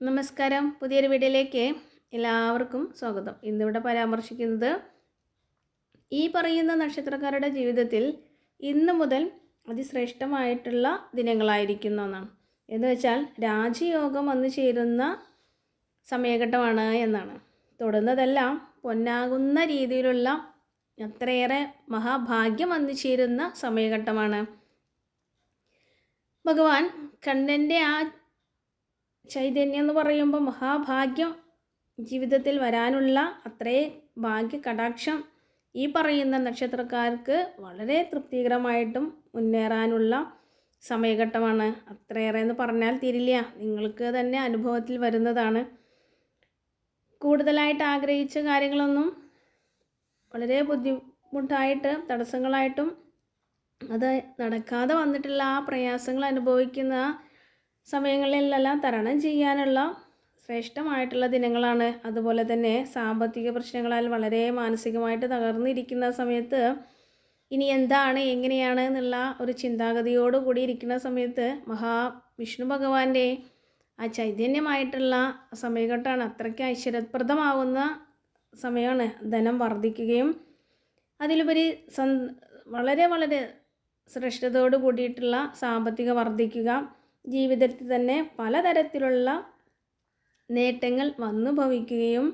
നമസ്കാരം. പുതിയൊരു വീഡിയോയിലേക്ക് എല്ലാവർക്കും സ്വാഗതം. ഇന്നിവിടെ പരാമർശിക്കുന്നത് ഈ പറയുന്ന നക്ഷത്രക്കാരുടെ ജീവിതത്തിൽ ഇന്ന് മുതൽ അതിശ്രേഷ്ഠമായിട്ടുള്ള ദിനങ്ങളായിരിക്കുന്ന ഒന്നാണ് എന്ന് വെച്ചാൽ രാജയോഗം വന്നു ചേരുന്ന സമയഘട്ടമാണ് എന്നാണ്. തൊടുന്നതെല്ലാം പൊന്നാകുന്ന രീതിയിലുള്ള അത്രയേറെ മഹാഭാഗ്യം വന്നു ചേരുന്ന സമയഘട്ടമാണ്. ഭഗവാൻ കണ്ണന്റെ ആ ചൈതന്യം എന്ന് പറയുമ്പോൾ മഹാഭാഗ്യം ജീവിതത്തിൽ വരാനുള്ള അത്രേ ഭാഗ്യ കടാക്ഷം ഈ പറയുന്ന നക്ഷത്രക്കാർക്ക് വളരെ തൃപ്തികരമായിട്ടും മുന്നേറാനുള്ള സമയഘട്ടമാണ്. അത്രയേറെ എന്ന് പറഞ്ഞാൽ തിരില്ല. നിങ്ങൾക്ക് തന്നെ അനുഭവത്തിൽ വരുന്നതാണ്. കൂടുതലായിട്ട് ആഗ്രഹിച്ച കാര്യങ്ങളൊന്നും വളരെ ബുദ്ധിമുട്ടായിട്ട് തടസ്സങ്ങളായിട്ടും അത് നടക്കാതെ വന്നിട്ടുള്ള ആ പ്രയാസങ്ങൾ അനുഭവിക്കുന്ന സമയങ്ങളിലെല്ലാം തരണം ചെയ്യാനുള്ള ശ്രേഷ്ഠമായിട്ടുള്ള ദിനങ്ങളാണ്. അതുപോലെ തന്നെ സാമ്പത്തിക പ്രശ്നങ്ങളാൽ വളരെ മാനസികമായിട്ട് തകർന്നിരിക്കുന്ന സമയത്ത് ഇനി എന്താണ് എങ്ങനെയാണ് എന്നുള്ള ഒരു ചിന്താഗതിയോട് കൂടി ഇരിക്കുന്ന സമയത്ത് മഹാവിഷ്ണു ഭഗവാന്റെ ആ ചൈതന്യമായിട്ടുള്ള സമയഘട്ടമാണ് അത്രയ്ക്ക് ഐശ്വര്യപ്രദമാവുന്ന സമയമാണ്. ധനം വർദ്ധിക്കുകയും അതിലുപരി വളരെ വളരെ ശ്രേഷ്ഠതയോട് കൂടിയിട്ടുള്ള സാമ്പത്തിക വർദ്ധിക്കുക ജീവിതത്തിൽ തന്നെ പലതരത്തിലുള്ള നേട്ടങ്ങൾ വന്നു ഭവിക്കുകയും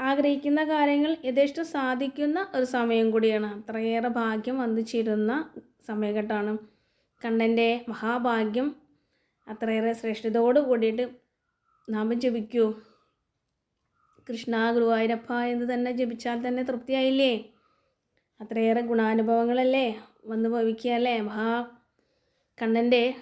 ആഗ്രഹിക്കുന്ന കാര്യങ്ങൾ യഥേഷ്ടം സാധിക്കുന്ന ഒരു സമയം കൂടിയാണ്. അത്രയേറെ ഭാഗ്യം വന്നു ചേരുന്ന സമയഘട്ടമാണ്. കണ്ണന്റെ മഹാഭാഗ്യം അത്രയേറെ ശ്രേഷ്ഠതയോട് കൂടിയിട്ട് നാം ജപിക്കൂ. കൃഷ്ണ ഗുരുവായൂരപ്പ എന്ന് തന്നെ ജപിച്ചാൽ തന്നെ തൃപ്തിയായില്ലേ? അത്രയേറെ ഗുണാനുഭവങ്ങളല്ലേ വന്നു ഭവിക്കുക അല്ലേ? മഹാ കണ്ണന്റെ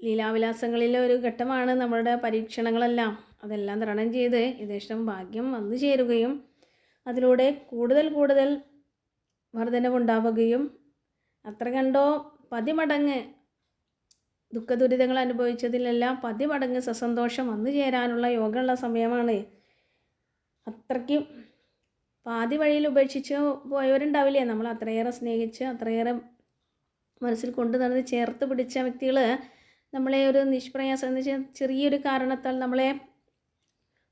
ലീലാവിലാസങ്ങളിലെ ഒരു ഘട്ടമാണ് നമ്മളുടെ പരീക്ഷണങ്ങളെല്ലാം. അതെല്ലാം തരണം ചെയ്ത് യഥേഷ്ടം ഭാഗ്യം വന്നു ചേരുകയും അതിലൂടെ കൂടുതൽ കൂടുതൽ വർധനവുണ്ടാവുകയും അത്ര കണ്ടോ പതിമടങ്ങ് ദുഃഖദുരിതങ്ങൾ അനുഭവിച്ചതിലെല്ലാം പതിമടങ്ങ് സസന്തോഷം വന്നു ചേരാനുള്ള യോഗമുള്ള സമയമാണ്. അത്രയ്ക്കും പാതി വഴിയിൽ ഉപേക്ഷിച്ച് പോയവരുണ്ടാവില്ലേ? നമ്മൾ അത്രയേറെ സ്നേഹിച്ച് അത്രയേറെ മനസ്സിൽ കൊണ്ടു നടന്ന് ചേർത്ത് പിടിച്ച വ്യക്തികൾ നമ്മളെ ഒരു നിഷ്പ്രയാസം എന്ന് വെച്ചാൽ ചെറിയൊരു കാരണത്താൽ നമ്മളെ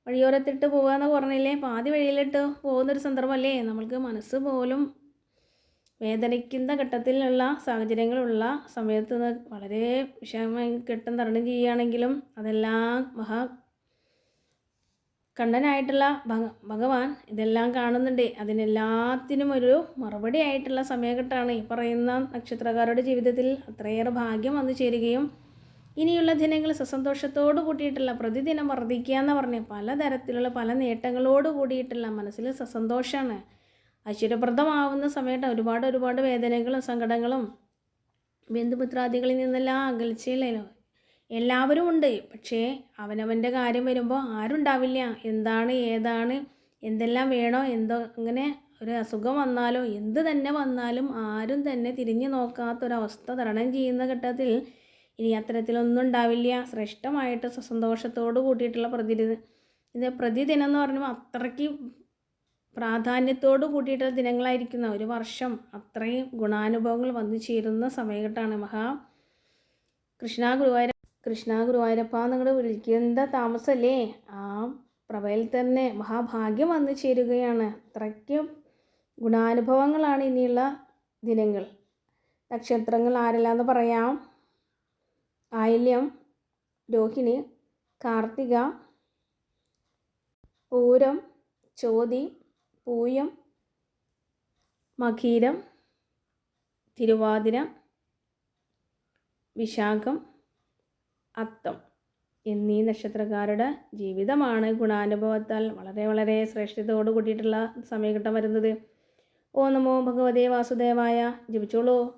വഴിയോരത്തിട്ട് പോകുക എന്ന് പറഞ്ഞില്ലേ പാതി വഴിയിലിട്ട് പോകുന്നൊരു സന്ദർഭമല്ലേ? നമ്മൾക്ക് മനസ്സ് പോലും വേദനിക്കുന്ന ഘട്ടത്തിലുള്ള സാഹചര്യങ്ങളുള്ള സമയത്ത് വളരെ വിഷമമായി കെട്ടും തരണം ചെയ്യുകയാണെങ്കിലും അതെല്ലാം മഹാ കണ്ണനായിട്ടുള്ള ഭഗവാൻ ഇതെല്ലാം കാണുന്നുണ്ട്. അതിനെല്ലാത്തിനും ഒരു മറുപടി ആയിട്ടുള്ള സമയഘട്ടമാണ് ഈ പറയുന്ന നക്ഷത്രക്കാരുടെ ജീവിതത്തിൽ അത്രയേറെ ഭാഗ്യം വന്നു ചേരുകയും ഇനിയുള്ള ദിനങ്ങൾ സസന്തോഷത്തോട് കൂടിയിട്ടുള്ള പ്രതിദിനം വർദ്ധിക്കുക എന്ന് പറഞ്ഞ് പലതരത്തിലുള്ള പല നേട്ടങ്ങളോട് കൂടിയിട്ടുള്ള മനസ്സിൽ സസന്തോഷമാണ് ഐശ്വര്യപ്രദമാവുന്ന സമയത്ത് ഒരുപാട് ഒരുപാട് വേദനകളും സങ്കടങ്ങളും ബന്ധുമിത്രാദികളിൽ നിന്നെല്ലാം അകൽച്ചയിലോ എല്ലാവരും ഉണ്ട്. പക്ഷേ അവനവന്റെ കാര്യം വരുമ്പോൾ ആരുണ്ടാവില്ല. എന്താണ് ഏതാണ് എന്തെല്ലാം വേണോ എന്തോ അങ്ങനെ ഒരു അസുഖം വന്നാലോ എന്ത് തന്നെ വന്നാലും ആരും തന്നെ തിരിഞ്ഞു നോക്കാത്തൊരവസ്ഥ തരണം ചെയ്യുന്ന ഘട്ടത്തിൽ ഇനി അത്തരത്തിലൊന്നും ഉണ്ടാവില്ല. ശ്രേഷ്ഠമായിട്ട് സന്തോഷത്തോട് കൂട്ടിയിട്ടുള്ള പ്രതിദിന ഇത് പ്രതിദിനം എന്ന് പറയുമ്പോൾ അത്രയ്ക്ക് പ്രാധാന്യത്തോട് കൂട്ടിയിട്ടുള്ള ദിനങ്ങളായിരിക്കുന്ന ഒരു വർഷം അത്രയും ഗുണാനുഭവങ്ങൾ വന്നു ചേരുന്ന സമയഘട്ടമാണ് മഹാ കൃഷ്ണ ഗുരുവായൂര കൃഷ്ണ ഗുരുവായൂരപ്പ നിങ്ങൾ വിളിക്കേണ്ട താമസമല്ലേ? ആ പ്രഭയിൽ തന്നെ മഹാഭാഗ്യം വന്നു ചേരുകയാണ്. അത്രയ്ക്കും ഗുണാനുഭവങ്ങളാണ് ഇനിയുള്ള ദിനങ്ങൾ. നക്ഷത്രങ്ങൾ ആരെല്ലാന്ന് പറയാം? ആയില്യം രോഹിണി കാർത്തിക പൂരം ചോതി പൂയം മകീരം തിരുവാതിര വിശാഖം അത്തം എന്നീ നക്ഷത്രക്കാരുടെ ജീവിതമാണ് ഗുണാനുഭവത്താൽ വളരെ വളരെ ശ്രേഷ്ഠതയോട് കൂട്ടിയിട്ടുള്ള സമയഘട്ടം വരുന്നത്. ഓ നമോ ഭഗവതേ വാസുദേവായ ജപിച്ചോളൂ.